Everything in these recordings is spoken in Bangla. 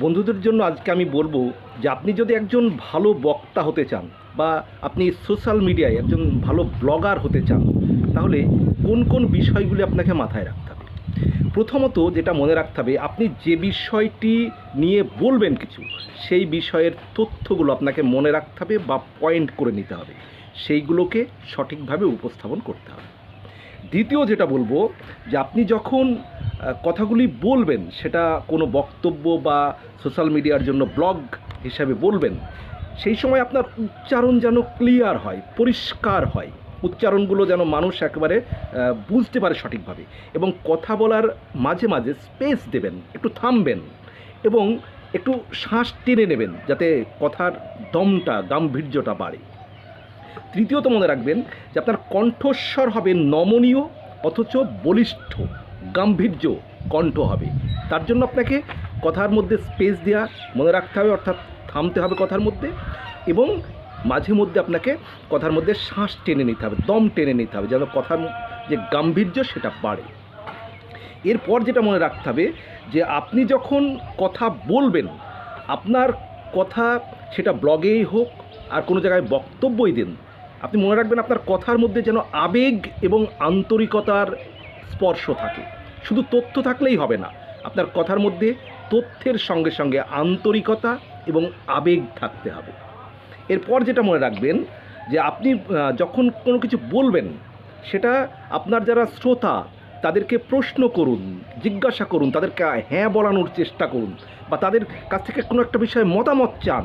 বন্ধুদের জন্য আজকে আমি বলব যে আপনি যদি একজন ভালো বক্তা হতে চান বা আপনি সোশ্যাল মিডিয়ায় একজন ভালো ব্লগার হতে চান, তাহলে কোন কোন বিষয়গুলি আপনাকে মাথায় রাখতে হবে? প্রথমত যেটা মনে রাখতে হবে, আপনি যে বিষয়টি নিয়ে বলবেন কিছু, সেই বিষয়ের তথ্যগুলো আপনাকে মনে রাখতে হবে বা পয়েন্ট করে নিতে হবে। সেইগুলোকে সঠিকভাবে উপস্থাপন করতে হবে। দ্বিতীয় যেটা বলব, যে আপনি যখন কথাগুলি বলবেন, সেটা কোনো বক্তব্য বা সোশ্যাল মিডিয়ার জন্য ব্লগ হিসাবে বলবেন, সেই সময় আপনার উচ্চারণ যেন ক্লিয়ার হয়, পরিষ্কার হয়। উচ্চারণগুলো যেন মানুষ একেবারে বুঝতে পারে সঠিকভাবে এবং কথা বলার মাঝে মাঝে স্পেস দেবেন, একটু থামবেন এবং একটু শ্বাস টেনে নেবেন যাতে কথার দমটা, গাম্ভীর্যটা বাড়ে। তৃতীয়ত মনে রাখবেন যে আপনার কণ্ঠস্বর হবে নমনীয়, অথচ বলিষ্ঠ। গাম্ভীর্য কণ্ঠ হবে। তার জন্য আপনাকে কথার মধ্যে স্পেস দেওয়া মনে রাখতে হবে, অর্থাৎ থামতে হবে কথার মধ্যে এবং মাঝে মধ্যে আপনাকে কথার মধ্যে শ্বাস টেনে নিতে হবে, দম টেনে নিতে হবে যেন কথার যে গাম্ভীর্য সেটা বাড়ে। এরপর যেটা মনে রাখতে হবে যে আপনি যখন কথা বলবেন, আপনার কথা সেটা ব্লগেই হোক আর কোনো জায়গায় বক্তব্যই দিন, আপনি মনে রাখবেন আপনার কথার মধ্যে যেন আবেগ এবং আন্তরিকতার স্পর্শ থাকে। শুধু তথ্য থাকলেই হবে না। আপনার কথার মধ্যে তথ্যের সঙ্গে সঙ্গে আন্তরিকতা এবং আবেগ থাকতে হবে। এরপর যেটা মনে রাখবেন যে আপনি যখন কোনো কিছু বলবেন, সেটা আপনার যারা শ্রোতা, তাদেরকে প্রশ্ন করুন, জিজ্ঞাসা করুন, তাদেরকে হ্যাঁ বলানোর চেষ্টা করুন বা তাদের কাছ থেকে কোনো একটা বিষয়ে মতামত চান,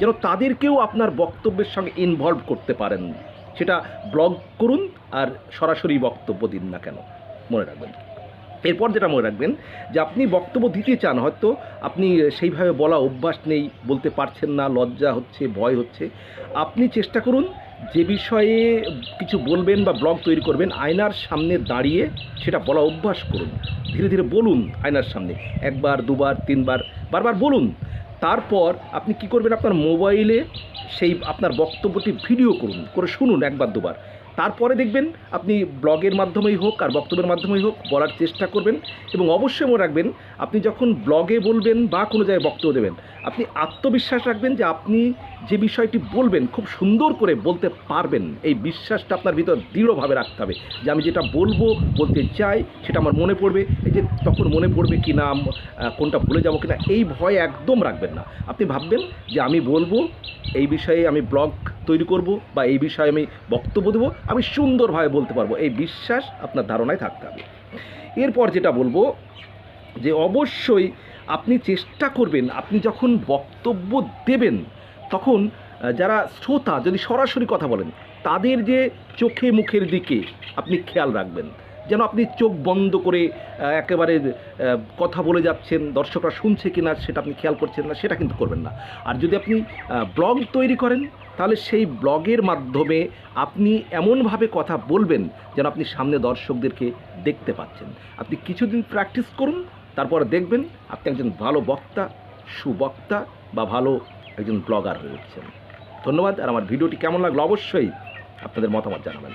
যেন তাদেরকেও আপনার বক্তব্যের সঙ্গে ইনভলভ করতে পারেন। সেটা ব্লগ করুন আর সরাসরি বক্তব্য দিন না কেন। মনে রাখবেন। এরপর যেটা মনে রাখবেন যে আপনি বক্তব্য দিতে চান, হয়তো আপনি সেইভাবে বলা অভ্যাস নেই, বলতে পারছেন না, লজ্জা হচ্ছে, ভয় হচ্ছে। আপনি চেষ্টা করুন যে বিষয়ে কিছু বলবেন বা ব্লগ তৈরি করবেন, আয়নার সামনে দাঁড়িয়ে সেটা বলা অভ্যাস করুন। ধীরে ধীরে বলুন আয়নার সামনে, একবার, দুবার, তিনবার, বারবার বলুন। তারপর আপনি কি করবেন, আপনার মোবাইলে সেই আপনার বক্তব্যটি ভিডিও করুন, করে শুনুন একবার, দুবার। তারপরে দেখবেন আপনি ব্লগের মাধ্যমেই হোক আর বক্তব্যের মাধ্যমেই হোক বলার চেষ্টা করবেন এবং অবশ্যই মনে রাখবেন, আপনি যখন ব্লগে বলবেন বা কোনো জায়গায় বক্তব্য দেবেন, আপনি আত্মবিশ্বাস রাখবেন যে আপনি যে বিষয়টি বলবেন খুব সুন্দর করে বলতে পারবেন। এই বিশ্বাসটা আপনার ভিতর দৃঢ়ভাবে রাখতে হবে যে আমি যেটা বলব, বলতে চাই, সেটা আমার মনে পড়বে। এই যে তখন মনে পড়বে কি না কোনটা ভুলে যাব কি না, এই ভয় একদম রাখবেন না। আপনি ভাববেন যে আমি বলব এই বিষয়ে আমি ব্লগ তৈরি করব বা এই বিষয়ে আমি বক্তব্য দেবো, আমি সুন্দরভাবে বলতে পারব। এই বিশ্বাস আপনার ধারণায় থাকতে হবে। এরপর যেটা বলব যে অবশ্যই আপনি চেষ্টা করবেন, আপনি যখন বক্তব্য দেবেন, তখন যারা শ্রোতা, যদি সরাসরি কথা বলেন, তাদের যে চোখে মুখের দিকে আপনি খেয়াল রাখবেন। যেন আপনি চোখ বন্ধ করে একেবারে কথা বলে যাচ্ছেন, দর্শকরা শুনছে কি না সেটা আপনি খেয়াল করছেন না, সেটা কিন্তু করবেন না। আর যদি আপনি ব্লগ তৈরি করেন, তাহলে সেই ব্লগের মাধ্যমে আপনি এমনভাবে কথা বলবেন যেন আপনি সামনে দর্শকদেরকে দেখতে পাচ্ছেন। আপনি কিছুদিন প্র্যাকটিস করুন, তারপরে দেখবেন আপনি একজন ভালো বক্তা, সুবক্তা বা ভালো একজন ব্লগার হয়ে উঠছেন। ধন্যবাদ, আর আমার ভিডিওটি কেমন লাগল অবশ্যই আপনাদের মতামত জানাবেন।